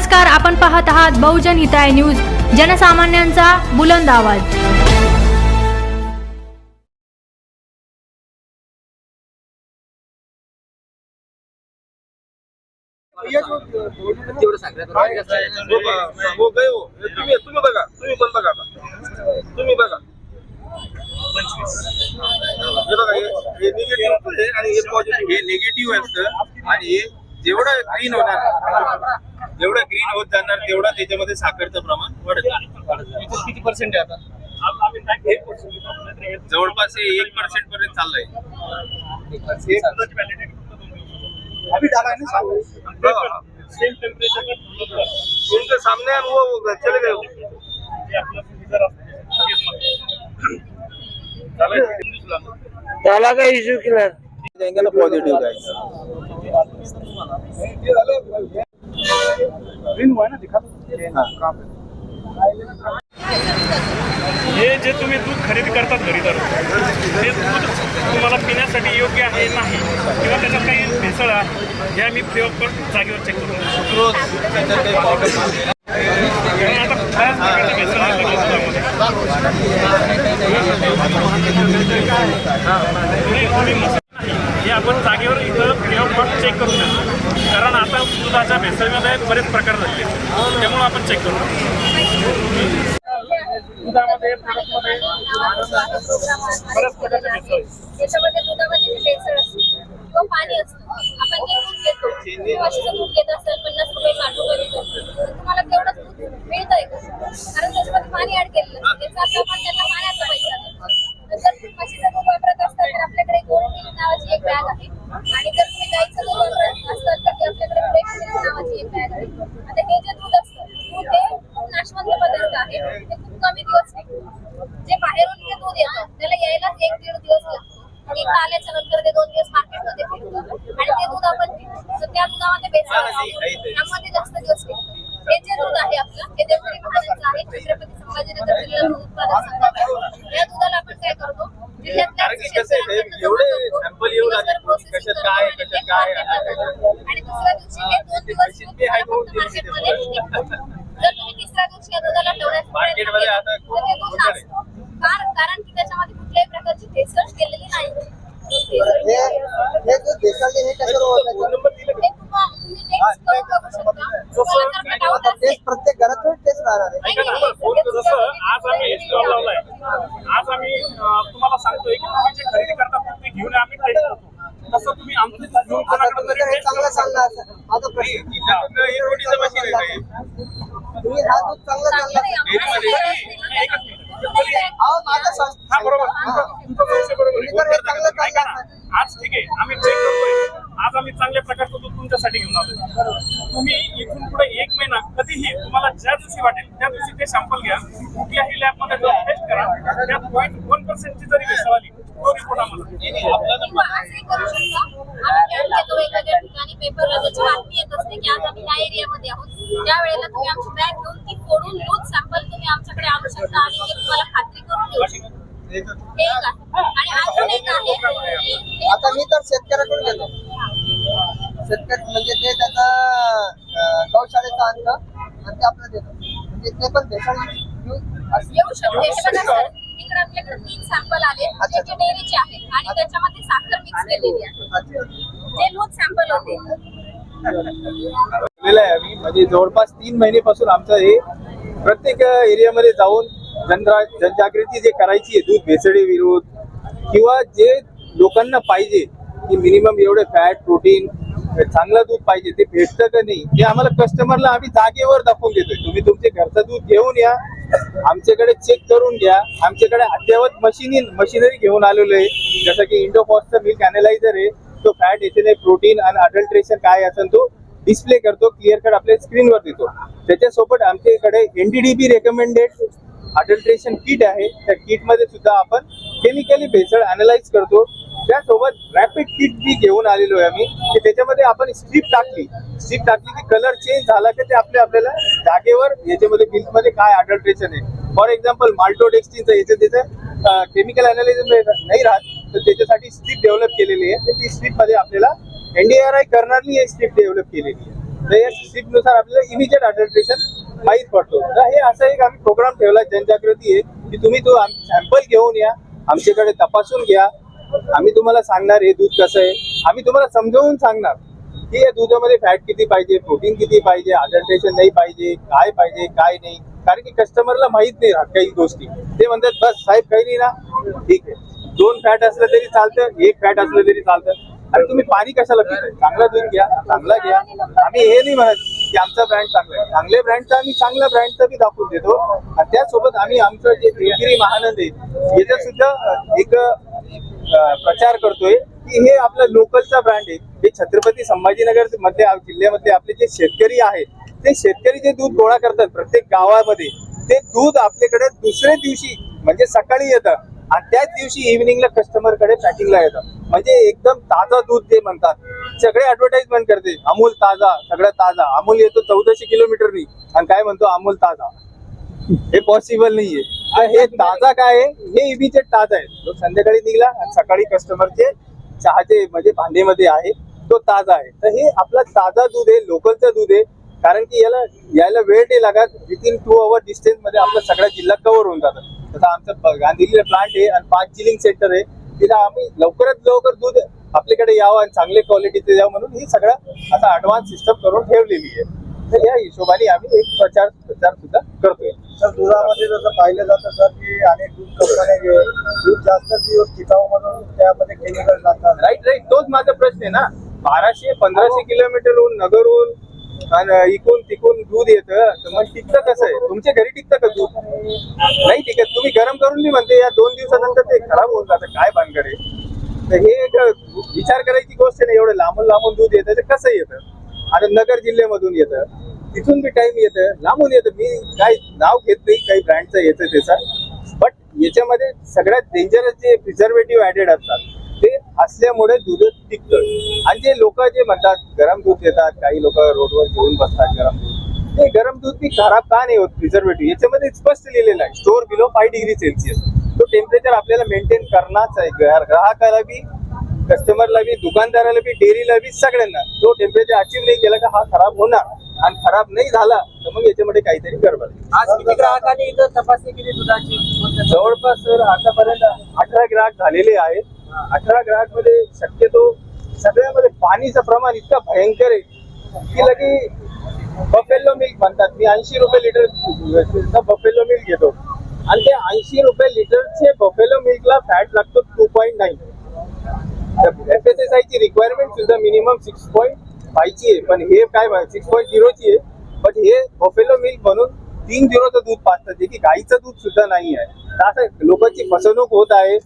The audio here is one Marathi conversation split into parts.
नमस्कार आपण पाहत आहात बहुजन हिताय न्यूज जनसामान्यांचा बुलंद आवाज आहे? तुम्ही बघा तुम्ही पण बघा तुम्ही बघा हे बघा हे निगेटिव्ह आणि हे पॉझिटिव्ह हे निगेटिव्ह असतं आणि हे जेवढं ग्रीन होणार जेवढं ग्रीन होत जाणार तेवढं त्याच्यामध्ये साखरचं प्रमाण वाढत. किती पर्सेंट आहे आता जवळपास हे एक पर्सेंट पर्यंत चाललंय. उनके सामने है, वो वो चले गए वो. त्याला काय इश्यू केला जाएंगे ना हे जे तुम्ही दूध खरेदी करतात घरी तर हे दूध तुम्हाला पिण्यासाठी योग्य आहे नाही? किंवा त्याच्यात काही भेसळ आहे हे आम्ही फ्री ऑफ कॉस्ट जागेवर चेक करतो. आता बऱ्याच भेसळ आहे दुधामध्ये. तुम्ही- तुम्ही मसाला नाही, हे आपण जागेवर इथं फ्री ऑफ कॉस्ट चेक करून देतो. कारण आता दुधाच्या भेसळमध्ये बरेच प्रकार झाले त्यामुळे आपण चेक करू. दुधामध्ये प्रोडक्टमध्ये बऱ्याच भेसळ त्याच्यामध्ये दुधामध्ये भेसळ असते तो पाणी असतं. आपण जे दूध घेतो म्हशीचं दूध घेत असाल पन्नास रुपये साठ रुपये तुम्हाला तेवढंच दूध मिळतंय. कारण त्याच्यामध्ये पाणी ऍड केलेलं त्याचा आपण त्यांना जसं आज आम्ही स्टॉल लावलाय. आज आम्ही तुम्हाला सांगतोय की तुम्ही जे खरेदी करता ते घेऊन या, आम्ही टेस्ट करतो. तसं तुम्ही आमचं घेऊन कोणाकडे तरी हे चांगलं असं. माझा प्रश्न हे कोणीचं मशीन आहे? तुम्ही हा दूध चांगलं चांगलं हा बरोबर. हे. चांगलं आज ठीक आहे. आम्ही चेक करतोय. आज आम्ही चांगल्या प्रकारचं दूध तुमच्यासाठी घेऊन आलोय. तुम्ही इथून पुढे एक महिना कधीही तुम्हाला ज्या दिवशी वाटेल त्या दिवशी ते सॅम्पल घ्या. कुठल्याही लॅबमध्ये जाऊन टेस्ट करा. त्यात पॉईंट वन पर्सेंटची जरी भेसळ आली तो रिपोर्ट आम्हाला. करू शकता वेगवेगळ्या ठिकाणी येत असते की आम्ही एरियामध्ये आहोत त्यावेळेला तुम्ही आमची ती फोडून सॅम्पल तुम्ही आमच्याकडे आणू शकता तुम्हाला खात्री करून देऊ आणि एक आता मी तर शेतकऱ्याकडून घेतो. शेतकरी म्हणजे ते त्याचा गौशाळेचा आणतं ते आपल्याला देतो म्हणजे ते पण भेसळ घेऊन असं- येऊ शकते. बघा सर इकडे आपल्याकडे तीन सॅम्पल आले. जे जे डेअरीचे आहेत. आणि त्याच्यामध्ये साखर मिक्स केलेली आहे. अच्छा. जे दूध सॅम्पल होते. केलेलं आहे आम्ही. जवळपास तीन महिन्यापासून आमचं हे प्रत्येक एरियामध्ये जाऊन जनरा जनजागृती जे करायची आहे दूध भेसळी विरोध किंवा जे लोकांना पाहिजे की मिनिमम एवढे फॅट प्रोटीन चांगलं दूध पाहिजे ते भेटतं का नाही ते आम्हाला कस्टमरला आम्ही जागेवर दाखवून देतोय. तुम्ही तुमचे घरचं दूध घेऊन या आमच्याकडे चेक करून घ्या. आमच्याकडे अद्ययावत मशिनी मशिनरी घेऊन आलेलो आहे. जसं की इंडोपॉसचं मिल्क अनालायझर आहे तो फॅट एथेने प्रोटीन आणि अडल्ट्रेशन काय असेल तो डिस्प्ले करतो क्लिअर कट आपल्या स्क्रीनवर देतो. त्याच्यासोबत आमच्याकडे एनडीडीबी रेकमेंडेड अडल्ट्रेशन किट आहे. त्या किटमध्ये सुद्धा आपण केमिकली भेसळ अनालाइज करतो. त्यासोबत रॅपिड किट मी घेऊन आलेलो आहे आम्ही की त्याच्यामध्ये आपण स्ट्रीप टाकली. स्ट्रीप टाकली की कलर चेंज झाला की ते आपले आपल्याला जागेवर याच्यामध्ये बिल्कमध्ये काय अडल्ट्रेशन आहे. फॉर एक्झाम्पल माल्टोडेक्स्टिनचं याचं त्याचं केमिकल अनालिसिस नाही राहत तर त्याच्यासाठी स्ट्रीप डेव्हलप केलेली आहे. तर ती स्ट्रीपमध्ये आपल्याला एनडीआरआय करणारी ही स्ट्रीप डेव्हलप केलेली आहे. तर या स्ट्रीपनुसार आपल्याला इमिजिएट अडल्ट्रेशन माहीत पडतो. तर हे असं एक आम्ही प्रोग्राम ठेवला जनजागृती आहे की तुम्ही तो सॅम्पल घेऊन या आमच्याकडे तपासून घ्या आम्ही तुम्हाला सांगणार हे दूध कसं आहे. आम्ही तुम्हाला समजावून सांगणार की या दुधामध्ये फॅट किती पाहिजे प्रोटीन किती पाहिजे हायड्रेशन नाही पाहिजे काय पाहिजे काय नाही. कारण की कस्टमरला माहीत नाही राहत काही गोष्टी. ते म्हणतात बस साहेब काही नाही ना. ठीक आहे. दोन फॅट असलं तरी चालतं एक फॅट असलं तरी चालतं. आणि तुम्ही पाणी कशाला पिताय? चांगला दूध घ्या चांगला घ्या. आम्ही हे नाही म्हणत की आमचा ब्रँड चांगला आहे. चांगल्या ब्रँडचा आम्ही चांगल्या ब्रँडचा बी दाखवून देतो. आणि त्यासोबत आम्ही आमचं जे देवगिरी महानंद आहे याचं सुद्धा एक प्रचार करतोय की हे आपलं लोकलचा ब्रँड आहे. हे छत्रपती संभाजीनगरमध्ये जिल्ह्यामध्ये आपले जे शेतकरी आहेत ते शेतकरी जे दूध गोळा करतात प्रत्येक गावामध्ये ते दूध आपल्याकडे दुसऱ्या दिवशी म्हणजे सकाळी येतं आणि त्याच दिवशी इव्हिनिंगला कस्टमरकडे पॅकिंगला येतं. म्हणजे एकदम ताजा दूध जे म्हणतात. सगळे ऍडव्हर्टाइजमेंट करते अमूल ताजा सगळं ताजा अमूल येतो चौदाशे किलोमीटरनी. आणि काय म्हणतो? अमूल ताजा. हे पॉसिबल नाहीये. आणि हे ताजा काय आहे? हे इबीचे ताजा आहे. तो संध्याकाळी निघला आणि सकाळी कस्टमरचे चहाचे म्हणजे भांडेमध्ये आहे तो ताजा आहे. तर हे आपला ताजा दूध आहे लोकलचं दूध आहे. कारण की याला यायला वेळ नाही लागत. विथिन टू अवर डिस्टन्समध्ये आपला सगळा जिल्हा कव्हर होऊन जातात तसं आमचं प- प्लांट आहे आणि पाच जिलिंग सेंटर आहे. तिथं आम्ही लवकरात लवकर दूध आपल्याकडे यावं आणि चांगले क्वालिटीचं यावं म्हणून ही सगळं असा ऍडव्हान्स सिस्टम करून ठेवलेली आहे. तर या हिशोबाने आम्ही एक प्रचार प्रचार सुद्धा करतोय. तर दुधामध्ये जसं पाहिलं जातं सर की अनेक दूध कंपन्या जे दूध जास्त दिवस टिकाऊ म्हणून त्यामध्ये केमिकल टाकतात. राईट राईट तोच माझा प्रश्न आहे ना. बाराशे पंधराशे किलोमीटरहून नगरहून आणि इकून तिकून दूध येतं तर मग टिकतं कसं आहे? तुमच्या घरी टिकतं का दूध? नाही टिकत. तुम्ही गरम करून नाही म्हणते या दोन दिवसानंतर ते खराब होऊन जातं. काय भानगड आहे? तर हे एक विचार करायची गोष्ट नाही. एवढं लांबून लांबून दूध येतं ते कसं येतं? आता नगर जिल्ह्यामधून येतं. तिथून बी टाइम येतं लांबून येतं मी काय नाव घेत नाही काही ब्रँडचं येतं त्याचा. बट याच्यामध्ये सगळ्यात डेंजरस जे प्रिझर्वेटिव्ह ऍडेड असतात ते असल्यामुळे दूध टिकतं आणि जे लोक जे म्हणतात गरम दूध देतात काही लोक रोडवर घेऊन बसतात गरम दूध. ते गरम दूध मी खराब का नाही होत प्रिझर्वेटिव्ह याच्यामध्ये स्पष्ट लिहिलेलं आहे. Store below five degree Celsius तो टेम्परेचर आपल्याला मेंटेन करणारच आहे. ग्राहकाला बी कस्टमरला बी दुकानदाराला बी डेअरीला बी सगळ्यांना तो टेम्परेचर अचीव्ह नाही केला का हा खराब होणार. आणि खराब नाही झाला तर मग याच्यामध्ये काहीतरी गडबड. आज किती ग्राहकांनी इथं तपासणी केली दुधाची? जवळपास सर आतापर्यंत अठरा ग्राहक झालेले आहेत. अठरा ग्राहकमध्ये शक्यतो सगळ्यामध्ये पाणीचं प्रमाण इतकं भयंकर आहे की लगे बफेलो मिल्क म्हणतात. मी ऐंशी रुपये लिटर बफेलो मिल्क घेतो. आणि ते ऐंशी रुपये लिटरचे बफेलो मिल्कला फॅट लागतो two point nine F S S I ची रिक्वायरमेंट सुद्धा मिनिमम सिक्स पॉईंट पाहिजे आहे पण हे काय सिक्स पॉईंट झिरोची आहे. पण हे बफेलो मिल्क म्हणून तीन झिरोचं दूध पाचतात जे की गाईचं दूध सुद्धा नाही आहे. तर असं लोकांची फसवणूक होत आहे.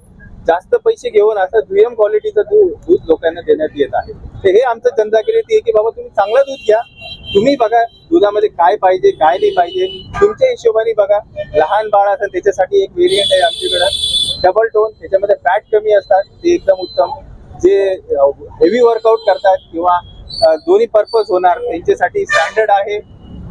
जास्त पैसे घेऊन असं दुय्यम क्वालिटीचं दूध दूध लोकांना देण्यात येत आहे. तर हे आमचं जनजागृती आहे की बाबा तुम्ही चांगलं दूध घ्या. तुम्ही बघा दुधामध्ये काय पाहिजे काय नाही पाहिजे. तुमच्या हिशोबाने बघा. लहान बाळ असेल त्याच्यासाठी एक व्हेरियंट आहे आमच्याकडं. डबल टोन त्याच्यामध्ये फॅट कमी असतात. ते एकदम उत्तम. जे हेवी वर्कआउट करतात किंवा दोन्ही पर्पज होणार. त्यांच्यासाठी स्टँडर्ड आहे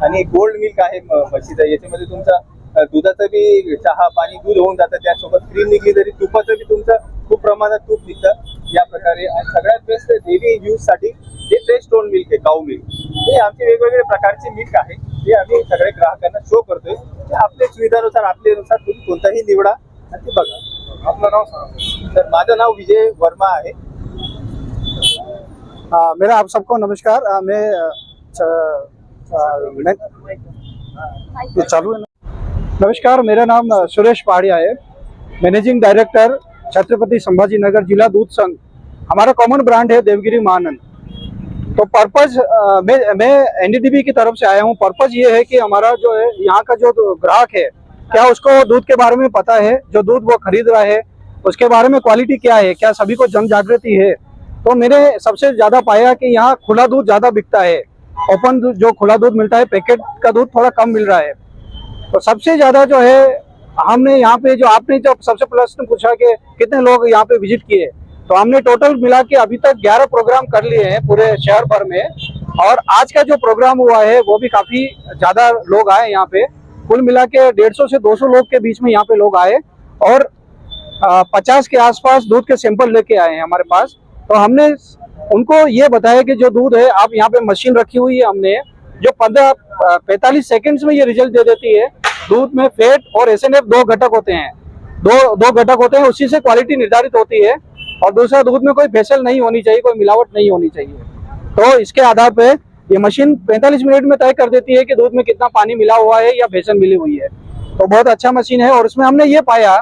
आणि गोल्ड मिल्क आहे म्हशीचं. याच्यामध्ये तुमचं दुधाचं बी चहा पाणी दूध होऊन जातं. त्यासोबत क्रीम निघली तरी तुपाचं बी तुमचं खूप प्रमाणात तूप निघतं. या प्रकारे आणि सगळ्यात बेस्ट डेली यूजसाठी हे फ्रेश टोन मिल्क आहे काऊ मिल्क हे आमचे वेगवेगळे प्रकारचे मिल्क आहे. ते आम्ही सगळ्या ग्राहकांना शो करतोय. ते आपल्या सुविधानुसार आपल्यानुसार तुम्ही कोणताही निवडा आणि बघा. आपलं नाव सांगा. तर माझं नाव विजय वर्मा आहे. आ, मेरा आप सबको नमस्कार। आ, मैं मैं चालू है नमस्कार मेरा नाम सुरेश पहाड़िया है। मैनेजिंग डायरेक्टर छत्रपति संभाजी नगर जिला दूध संघ। हमारा कॉमन ब्रांड है देवगिरी महानंद तो पर्पज मैं मैं एनडीडीबी की तरफ़ से आया हूँ। पर्पज ये है कि हमारा जो है यहाँ का जो ग्राहक है क्या उसको दूध के बारे में पता है? जो दूध वो खरीद रहा है उसके बारे में क्वालिटी क्या है? क्या सभी को जन जागृति है? तो मैंने सबसे ज़्यादा पाया कि यहाँ खुला दूध ज़्यादा बिकता है। ओपन दूध, जो खुला दूध मिलता है, पैकेट का दूध थोड़ा कम मिल रहा है। तो सबसे ज़्यादा जो है, हमने यहाँ पे जो आपने जो सबसे प्रश्न पूछा कि कितने लोग यहाँ पे विज़िट किए तो हमने टोटल मिला के अभी तक 11 प्रोग्राम कर लिए हैं पूरे शहर भर में। और आज का जो प्रोग्राम हुआ है, वो भी काफ़ी ज़्यादा लोग आए यहाँ पे। कुल मिला के डेढ़ सौ से 200 लोग के बीच में यहाँ पे लोग आए। और पचास के आसपास दूध के सैंपल लेके आए हैं हमारे पास। तो हमने उनको ये बताया कि जो दूध है, आप यहाँ पे मशीन रखी हुई है हमने, जो पंद्रह पैंतालीस सेकेंड्स में ये रिज़ल्ट दे देती है। दूध में फैट और एसएनएफ दो घटक होते हैं। दो दो घटक होते हैं, उसी से क्वालिटी निर्धारित होती है। और दूसरा, दूध में कोई फैसल नहीं होनी चाहिए, कोई मिलावट नहीं होनी चाहिए। तो इसके आधार पे ये मशीन 45 मिनट में तय कर देती है कि दूध में कितना पानी मिला हुआ है या भेसन मिली हुई है। तो बहुत अच्छा मशीन है और उसमें हमने ये पाया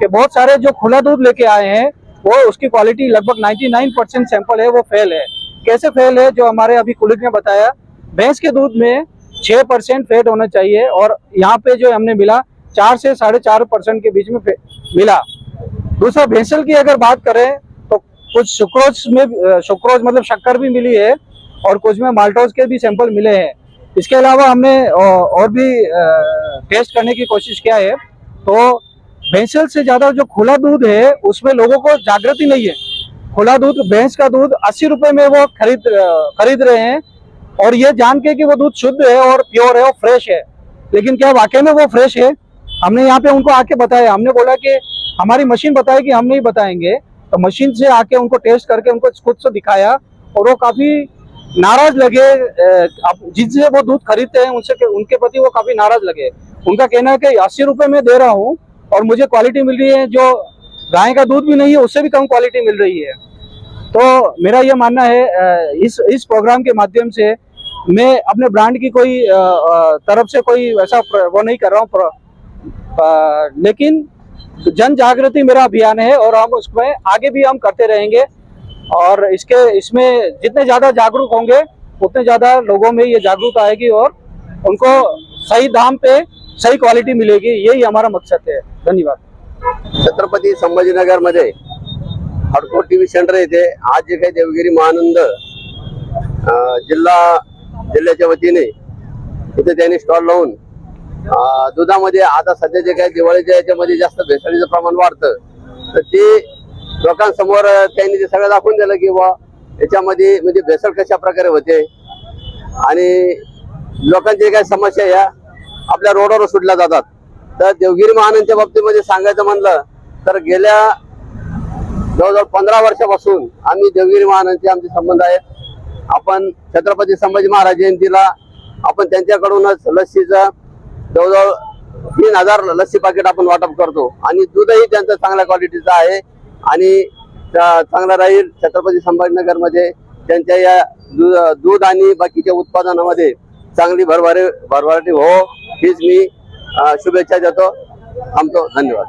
कि बहुत सारे जो खुला दूध लेके आए हैं वो उसकी क्वालिटी लगभग 99 परसेंट सैंपल है, वो फेल है। कैसे फेल है, जो हमारे अभी कुलिक ने बताया, भैंस के दूध में छह परसेंट फैट होना चाहिए और यहाँ पे जो हमने मिला, चार से साढ़े चार परसेंट के बीच में मिला। दूसरा, भैंसल की अगर बात करें तो कुछ सुक्रोज में सुक्रोज मतलब शक्कर भी मिली है और कुछ में माल्टोज के भी सैंपल मिले हैं। इसके अलावा हमने और भी टेस्ट करने की कोशिश किया है। तो भैंसल से ज़्यादा जो खुला दूध है, उसमें लोगों को जागृति नहीं है। खुला दूध, भैंस का दूध अस्सी रुपए में वो खरीद खरीद रहे हैं और ये जान के कि वो दूध शुद्ध है और प्योर है और फ्रेश है। लेकिन क्या वाकई में वो फ्रेश है? हमने यहाँ पे उनको आके बताया। हमने बोला कि हमारी मशीन बताए कि हम नहीं बताएँगे। तो मशीन से आके उनको टेस्ट करके उनको खुद से दिखाया और वो काफ़ी नाराज़ लगे जिनसे वो दूध खरीदते हैं, उनसे उनके प्रति वो काफ़ी नाराज़ लगे। उनका कहना है कि अस्सी रुपए में दे रहा हूँ और मुझे क्वालिटी मिल रही है, जो गाय का दूध भी नहीं है, उससे भी कम क्वालिटी मिल रही है। तो मेरा यह मानना है इस इस प्रोग्राम के माध्यम से मैं अपने ब्रांड की कोई तरफ़ से कोई वैसा वो नहीं कर रहा हूँ लेकिन जन जागृति मेरा अभियान है और हम उसमें आगे भी हम करते रहेंगे। और इसके, इसमें जितने ज़्यादा जागरूक होंगे, उतने ज़्यादा लोगों में ये जागरूकता आएगी और उनको सही दाम पे सही क्वालिटी मिलेगी यही हमारा मकसद है। धन्यवाद। छत्रपती संभाजीनगरमध्ये हडकोट टीव्ही सेंटर येथे आज जे काही देवगिरी महानंद अं, जिल्हा जिल्ह्याच्या वतीने इथे त्यांनी स्टॉल लावून दुधामध्ये आता सध्या जे काही दिवाळीच्या याच्यामध्ये जास्त भेसळीचं प्रमाण वाढतं तर ते लोकांसमोर त्यांनी ते सगळं दाखवून दिलं की बा याच्यामध्ये म्हणजे भेसळ कशा प्रकारे होते आणि लोकांच्या काही समस्या या आपल्या रोडवर सुटल्या जातात. तर देवगिरी महानंदच्या बाबतीमध्ये सांगायचं म्हणलं तर गेल्या जवळजवळ पंधरा वर्षापासून आम्ही देवगिरी महानंदचे आमचे संबंध आहेत. आपण छत्रपती संभाजी महाराज जयंतीला आपण त्यांच्याकडूनच लस्सीचं जवळजवळ तीन हजार लस्सी पाकिट आपण वाटप करतो. आणि दूधही त्यांचं चांगल्या क्वालिटीचं आहे. आणि चा- चांगलं राहील छत्रपती संभाजीनगरमध्ये त्यांच्या या दूध आणि बाकीच्या उत्पादनामध्ये चांगली भरभरे भरभराटी हो. हीच मी शुभेच्छा देतो. थांबतो. धन्यवाद.